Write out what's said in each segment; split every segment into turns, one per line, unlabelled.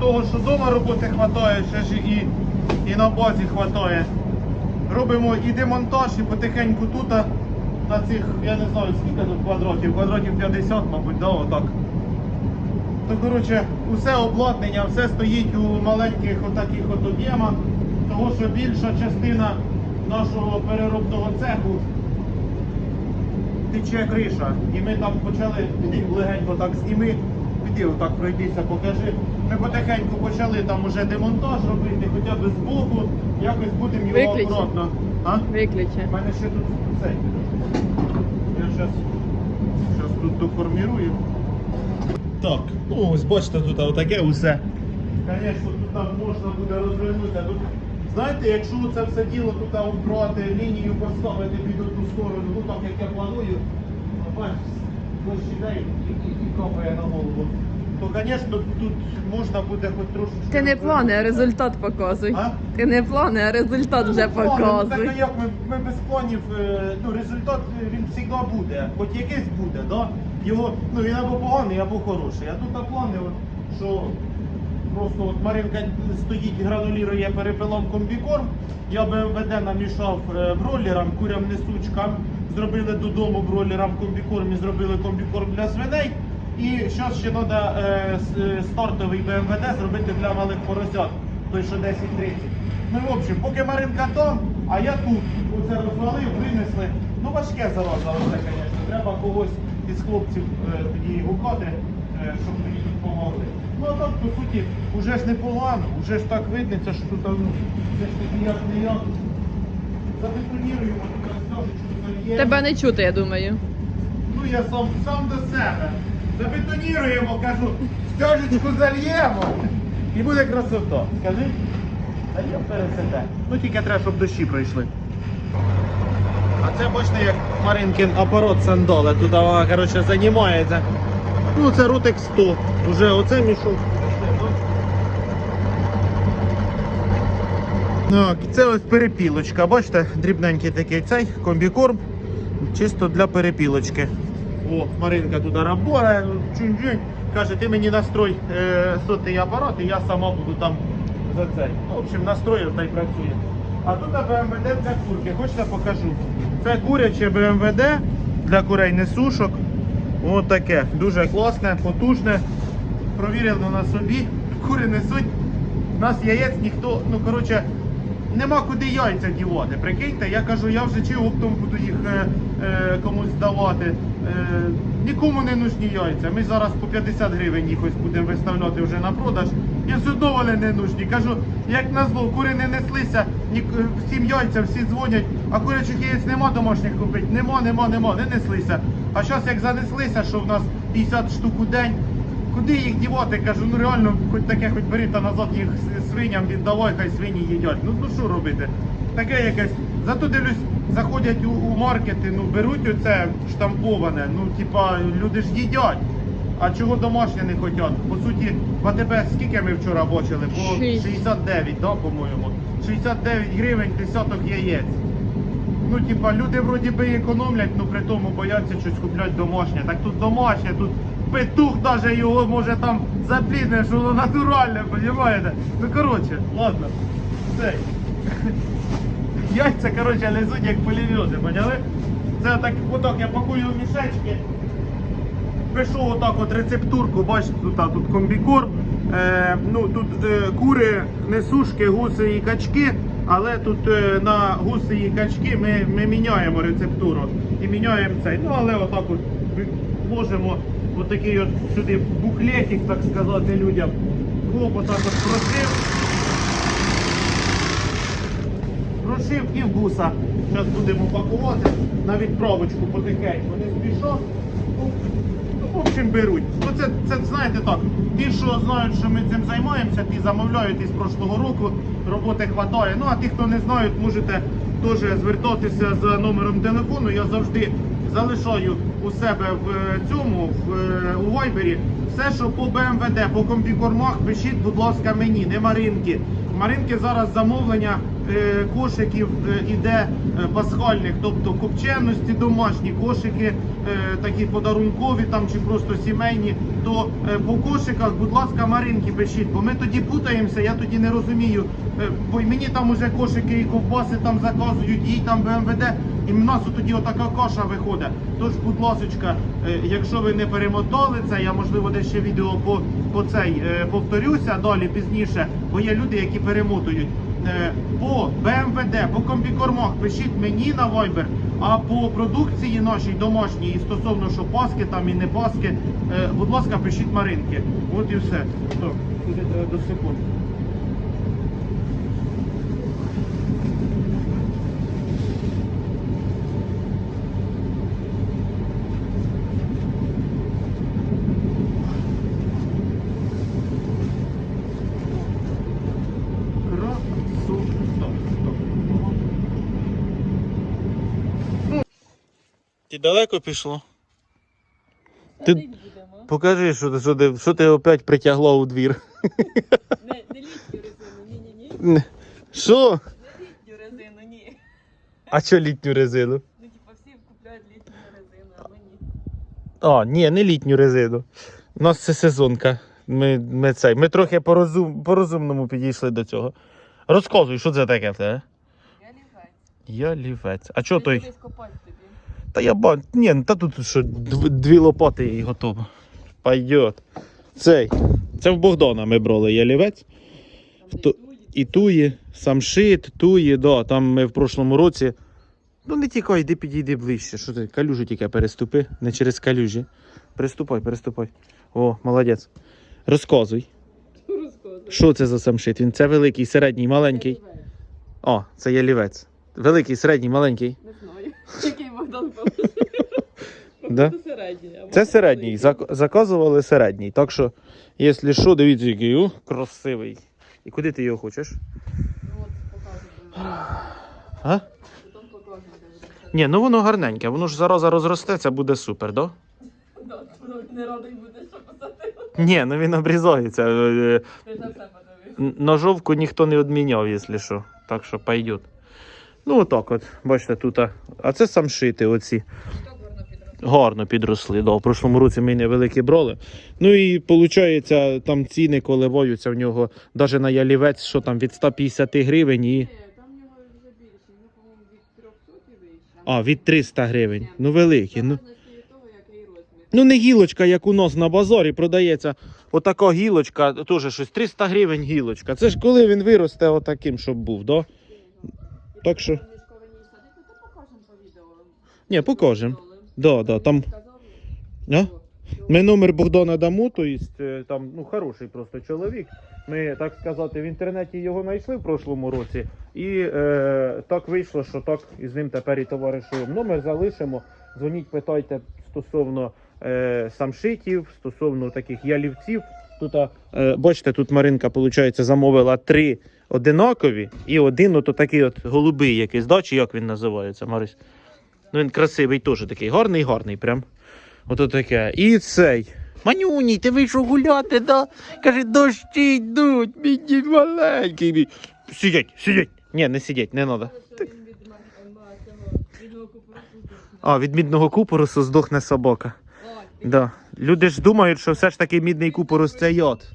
того, що вдома роботи вистачає, ще ж і, і на базі вистачає. Робимо і демонтаж, і потихеньку тут на цих, я не знаю скільки тут квадратів, квадратів 50, мабуть, да, отак. То коротше, усе обладнання, все стоїть у маленьких отаких от об'ємах, тому що більша частина нашого переробного цеху тече криша. І ми там почали, легенько так зніми, піди отак пройдися, покажи. Ми потихеньку почали там уже демонтаж робити, хоча б з боку, якось будемо його
Виключи.
акуратно. А?
Виключи.
У мене ще тут цей. Я зараз щас тут доформірую. Так, ну ось бачите, тут отаке усе. Звісно, тут там можна буде розвернутися. Тут, знаєте, якщо це все діло тут там убрати, лінію поставити під одну сторону, ну так як я планую, ну, бачиш, дощ іде і, і, і капає на голову, то, звісно, тут можна буде хоч трошки.
Ти не плани, а результат показуй.
А?
Ти не плани, а результат вже
Ну, ну,
показуй.
Так, як ми, ми без планів, е, ну, результат е, він завжди буде, хоч якийсь буде, да? Його, ну, він або поганий, або хороший. А тут а плани, от, що просто от Маринка стоїть, гранулірує перепилом комбікорм, я БМВД намішав е, бройлерам, курям несучкам, зробили додому бройлерам комбікорм і зробили комбікорм для свиней. І зараз ще треба е, е, стартовий БМВД зробити для малих поросят, той що 10-30. Ну, в общем, поки Маринка там, а я тут. Оце розвалив, винесли. Ну, важке зараза, оце, звісно. Треба когось із хлопців е, тоді гукати, щоб мені тут допомогли. Ну, а так, по суті, вже ж непогано, вже ж так видно, що тут, ну, це ж таки як не як. Забетоніруємо, тут стежечку зальємо.
Тебе не чути, я думаю.
Ну, я сам, сам до себе. Забетоніруємо, кажу, стежечку зальємо. І буде красота. Скажи? Я пересете. Ну тільки треба, щоб дощі пройшли. А це бачите, як Маринкин апарат сандоли. Тут вона, коротше, займається. Ну, це Рутек 100. Уже оце мішок. Так, це ось перепілочка. Бачите, дрібненький такий цей комбікорм. Чисто для перепілочки. О, Маринка туди рабора, чунь-чунь. Каже, ти мені настрой е, сотий апарат, і я сама буду там за це. Ну, В общем, настроїв та й працює. А тут БМВД для курки. Хочете покажу. Це куряче БМВД для курей несушок. Ось таке. Дуже класне, потужне. Провірено на собі. Кури несуть. У нас яєць ніхто, ну коротше, нема куди яйця дівати. Прикиньте, я кажу, я вже чи оптом буду їх е, е, комусь здавати. Е, нікому не нужні яйця. Ми зараз по 50 гривень їх ось будемо виставляти вже на продаж. І все одно вони не нужні. Кажу, як назло, кури не неслися, е, всім яйця, всі дзвонять, а курячих яєць нема домашніх купити. Нема, нема, нема, не неслися. А зараз як занеслися, що в нас 50 штук у день. Куди їх дівати? Кажу, ну реально, хоч таке, хоч бери та назад їх свиням віддавай, хай свині їдять. Ну ну що робити? Таке якесь. Зато дивлюсь, заходять у, у маркети, ну беруть оце штамповане, ну типа люди ж їдять. А чого домашнє не хочуть? По суті, в АТБ скільки ми вчора бачили? По 69, да, по-моєму. 69 гривень десяток яєць. Ну, типа, люди вроді би економлять, ну при тому бояться щось купляти домашнє. Так тут домашнє, тут петух навіть його може там заплідне, що воно натуральне, розумієте? Ну коротше, ладно. Цей. Яйця, коротше, лезуть як пулемети, поняли? Це так, отак я пакую в мішечки. Пишу отак от рецептурку, бачите, тут, тут комбікорм. Е, ну, тут е, кури, несушки, гуси і качки, але тут е, на гуси і качки ми, ми міняємо рецептуру і міняємо цей. Ну, але отак от вложимо отакий от сюди буклетик, так сказати, людям. Хлоп отак от прошив. Прошив і в буса. Зараз будемо пакувати на відправочку потихеньку. Не спішов. Ну, в общем, беруть. Ну це, знаєте так. Ті, що знають, що ми цим займаємося, ті замовляють із прошлого року. Роботи хватає. Ну а ті, хто не знають, можете теж звертатися за номером телефону. Я завжди залишаю у себе в е, цьому в, е, у вайбері. Все, що по БМВД, по комбікормах, пишіть, будь ласка, мені, не Маринки. Маринки зараз замовлення е, кошиків е, іде е, пасхальних, тобто копченості, домашні кошики, такі подарункові там чи просто сімейні, то по кошиках, будь ласка, Маринки пишіть, бо ми тоді путаємося, я тоді не розумію. Бо мені там уже кошики і ковбаси там заказують, їй там БМВД, і в нас тоді отака каша виходить. Тож, будь ласочка, якщо ви не перемотали це, я можливо десь ще відео по, по цей е, повторюся далі пізніше, бо є люди, які перемотують. Е, По БМВД, по комбікормах пишіть мені на Viber, а по продукції нашій домашній, і стосовно що паски там і не паски, е, будь ласка, пишіть Маринки. От і все. Так, до секунд. Красота. Ти далеко пішло? Ти-
будемо.
Покажи, що ти, що ти, що ти опять притягло у двір.
Не, не літню резину, ні-ні-ні.
Що?
Не літню резину, ні.
А що літню резину?
Ну, типа, всі купляють літню резину, а ми ні.
А, ні, не літню резину. У нас це сезонка. Ми, ми, цей, ми трохи по-розум, по-розумному підійшли до цього. Розказуй, що це таке в тебе?
Я лівець.
Я лівець. А що
Ти
той?
десь копать тобі.
Та я ба. Ні, ну, та тут що дв- дві лопати і готово. Пойдет. Цей. Це в Богдана ми брали ялівець.
Туї.
І туї, самшит, туї, да. Там ми в прошлому році. Ну не тікай, йди підійди ближче. Що ти? Калюжу тільки переступи, не через калюжі. Переступай, переступай. О, молодець. Розказуй. Що це за самшит? Він це великий, середній, маленький. О, це ялівець. Великий, середній, маленький.
Не знаю. Який Богдан.
Да?
Це середній.
Це середній. Зак- Заказували середній. Так що, якщо що, дивіться, який о, красивий. І куди ти його хочеш?
Ну, От, показуй.
А?
Потім покажемо, де буде.
Ні, ну воно гарненьке, воно ж зараза розростеться, буде супер, да?
Да, Не радий буде, що посадив.
Ні, ну він обрізається. Е,
Ти ж на все подивився.
Ножовку ніхто не відміняв, якщо що. Так що пойдет. Ну, отак от, бачите, тут. а- це самшити оці.
Гарно підросли.
Да. В прошлому році ми невеликі брали. Ну і виходить, там ціни коливаються в нього, навіть на ялівець, що там від 150 гривень і.
Ні, Там в нього вже більше, ну, по-моєму, від 300 і.
А, від 300 гривень. Ну великі. Ну, ну не гілочка, як у нас на базарі продається. Отака гілочка, теж щось 300 гривень гілочка. Це ж коли він виросте отаким, щоб був, да? Так що-
відео.
Ні, покажемо. Да, да, там. А? Ми номер Богдана дамо, то есть, е, там ну, хороший просто чоловік. Ми, так сказати, в інтернеті його знайшли в прошлому році, і е, так вийшло, що так і з ним тепер і товаришуємо. Номер залишимо. Дзвоніть, питайте стосовно е, самшитів, стосовно таких ялівців. Тут, е, бачите, тут Маринка, виходить, замовила три одинакові і один ото такий от голубий якийсь, да? чи як він називається, Марись? Ну він красивий теж такий, гарний, гарний прям. Ото таке. І цей. Манюній, ти вийшов гуляти, да? Каже, дощі йдуть, мій маленький. мій». Сидять, сидять. Ні, не сидять, не треба.
здохне.
А, від мідного купоросу здохне собака. Да. Люди ж думають, що все ж таки мідний купорос це йод.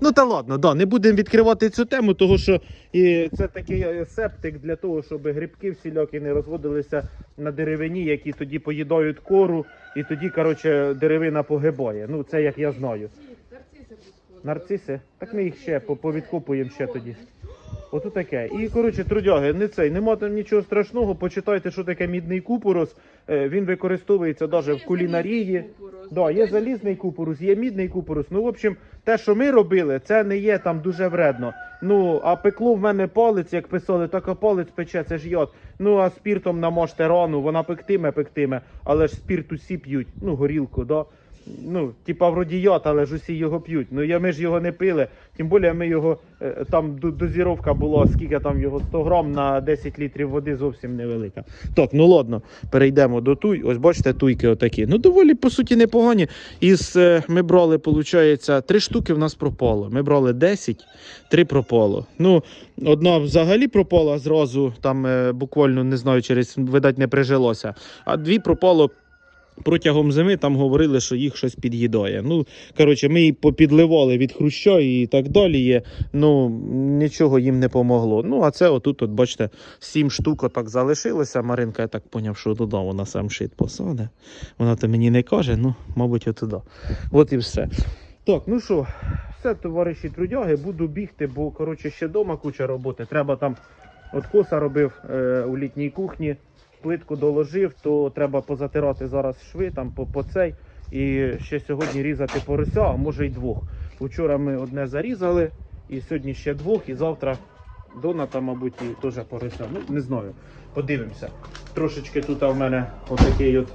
Ну та ладно, да, не будемо відкривати цю тему, тому що і це такий е, септик для того, щоб грибки всілякі не розводилися на деревині, які тоді поїдають кору, і тоді, коротше, деревина погибає. Ну, це як я знаю.
нарциси?
Так ми їх ще повідкопуємо ще тоді. Ото таке. І коротше, трудяги, не цей, нема там нічого страшного. Почитайте, що таке мідний купорос. Е, Він використовується навіть в кулінарії. Да, є залізний купорус, є мідний купорус. Ну, в общем, те, що ми робили, це не є там дуже вредно. Ну, а пекло в мене палець, як писали, так а палець пече, це ж йод. Ну, а спіртом намажте рану, вона пектиме, пектиме, але ж спірт усі п'ють, ну, горілку, да. Ну, типа вроді йод, але ж усі його п'ють. Ну я ми ж його не пили. Тим більше ми його е, там дозіровка була, скільки там його 100 грам на 10 літрів води зовсім невелика. Так, ну ладно, перейдемо до туй. Ось бачите, туйки отакі. Ну доволі по суті непогані. Із е, ми брали, виходить, три штуки в нас пропало. Ми брали 10, три пропало. Ну, одна взагалі пропала зразу, там е, буквально не знаю, через видать не прижилося. А дві пропало. Протягом зими там говорили, що їх щось під'їдає. Ну, коротше, ми її попідливали від хруща і так далі. Є. Ну, нічого їм не помогло. Ну, а це отут, от, бачите, сім штук отак залишилося. Маринка, я так поняв, що туди вона сам шит посаде. Вона то мені не каже, ну, мабуть, отуди. От і все. Так, ну що, все, товариші трудяги, буду бігти, бо коротше ще вдома куча роботи. Треба там от коса робив е, у літній кухні, плитку доложив, то треба позатирати зараз шви там по, по цей. І ще сьогодні різати порося, а може й двох. Вчора ми одне зарізали, і сьогодні ще двох, і завтра доната, мабуть, і теж порося. Ну, не знаю. Подивимося. Трошечки тут в мене отакий от.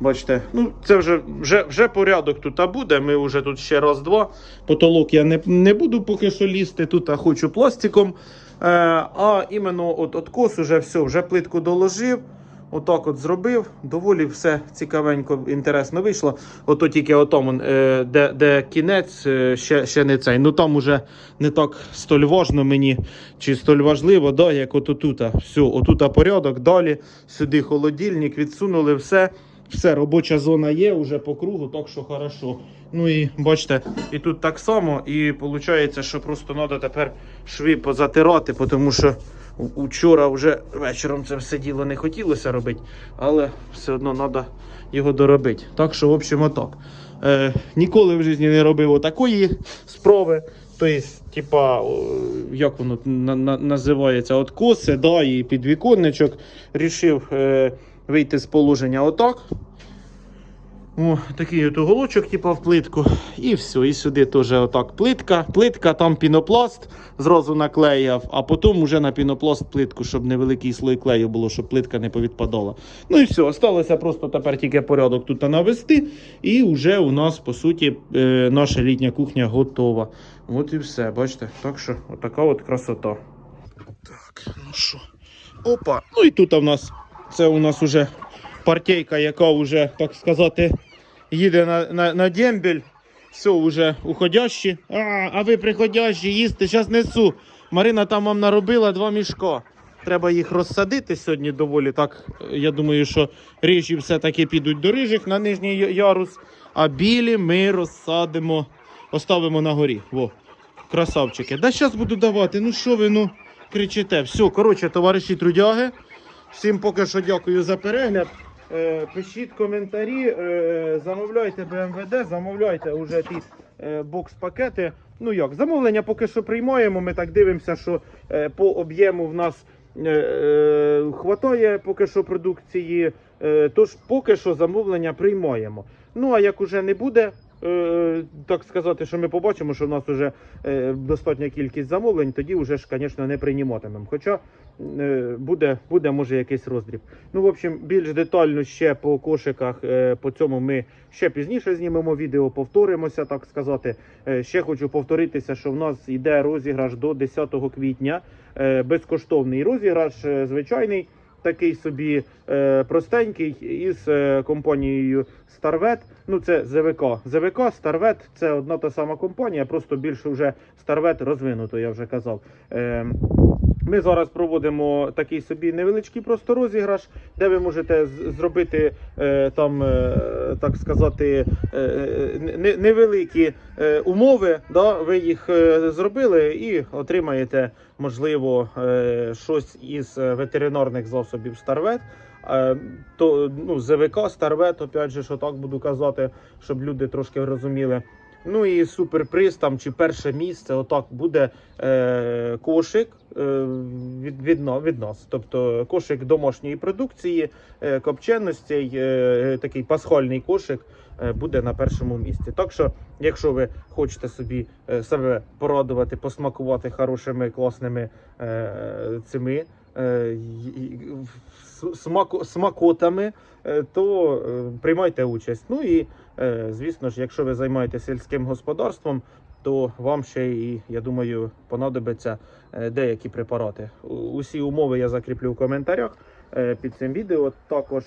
Бачите, ну це вже, вже, вже порядок тут буде. Ми вже тут ще раз-два. Потолок я не, не буду поки що лізти. Тут а хочу пластиком. Е, а іменно от, от кос уже все, вже плитку доложив. Отак от зробив. Доволі все цікавенько, інтересно вийшло. Ото тільки отому, е, де, де кінець, е, ще, ще не цей. Ну там уже не так столь важно мені, чи столь важливо, да, як от отута. Все, отута порядок, далі сюди холодильник, відсунули все. Все, робоча зона є вже по кругу, так що хорошо. Ну і бачите, і тут так само, і виходить, що просто треба тепер шви позатирати, тому що учора вже вечором це все діло не хотілося робити, але все одно треба його доробити. Так що, в общем, отак. Е, ніколи в житті не робив такої справи. Тобто, типа, як воно на, на, називається, от коси, да, і підвіконничок. Рішив е, вийти з положення отак. О, такий от уголочок, типа в плитку. І все. І сюди теж отак плитка. Плитка, там пінопласт зразу наклеяв, а потім вже на пінопласт плитку, щоб невеликий слой клею було, щоб плитка не повідпадала. Ну і все, осталося просто тепер тільки порядок тут навести. І вже у нас, по суті, е, наша літня кухня готова. От і все, бачите. Так що, отака от красота. Так, ну що. Опа. Ну і тут у нас це у нас уже партійка, яка вже, так сказати, їде на, на, на дембель. Все, вже уходящі. А, а ви приходящі, їсти, зараз несу. Марина там вам наробила два мішка. Треба їх розсадити сьогодні доволі так. Я думаю, що рижі все-таки підуть до рижих на нижній ярус, а білі ми розсадимо, оставимо на горі. Во, красавчики. Да зараз буду давати. Ну що ви ну кричите? Все, коротше, товариші трудяги. Всім поки що дякую за перегляд. Е, пишіть коментарі, е, замовляйте БМВД, замовляйте уже ті е, бокс-пакети. Ну як, замовлення поки що приймаємо. Ми так дивимося, що по об'єму в нас хватає поки що продукції. Тож поки що замовлення приймаємо. Ну а як уже не буде. Е, Так сказати, що ми побачимо, що в нас вже е, достатня кількість замовлень, тоді вже ж, звісно, не прийматимемо. Хоча е, буде, буде може якийсь роздріб. Ну, в общем, більш детально ще по кошиках, по цьому ми ще пізніше знімемо відео, повторимося, так сказати. Ще хочу повторитися, що в нас йде розіграш до 10 квітня. Безкоштовний розіграш, звичайний. Такий собі е, простенький із е, компанією Starvet. Ну це ЗВК. ЗВК, Starvet – це одна та сама компанія, просто більше вже Starvet розвинуто, я вже казав. Е, ми зараз проводимо такий собі невеличкий просто розіграш, де ви можете зробити е, там, е, так сказати, е, невеликі умови. Да? Ви їх зробили і отримаєте, можливо, щось із ветеринарних засобів Старвет. То ну, ЗВК, Старвет, опять же, що так буду казати, щоб люди трошки розуміли. Ну і суперприз там чи перше місце, отак буде е, кошик е, від, від, нас. Тобто кошик домашньої продукції, е, копченостей, е, такий пасхальний кошик е, буде на першому місці. Так що, якщо ви хочете собі е, себе порадувати, посмакувати хорошими класними е, цими. е, смако- смакотами, е, то е, приймайте участь. Ну і, е, звісно ж, якщо ви займаєтеся сільським господарством, то вам ще і, я думаю, понадобиться деякі препарати. Усі умови я закріплю в коментарях під цим відео. Також,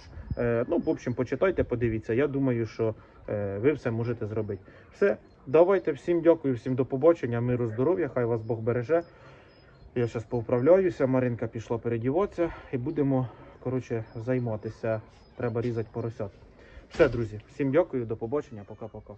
ну, в общем, почитайте, подивіться. Я думаю, що ви все можете зробити. Все, давайте всім дякую, всім до побачення, миру, здоров'я, хай вас Бог береже. Я зараз поуправляюся, Маринка пішла передіватися і будемо коротше, займатися. Треба різати поросят. Все, друзі, всім дякую, до побачення, пока-пока.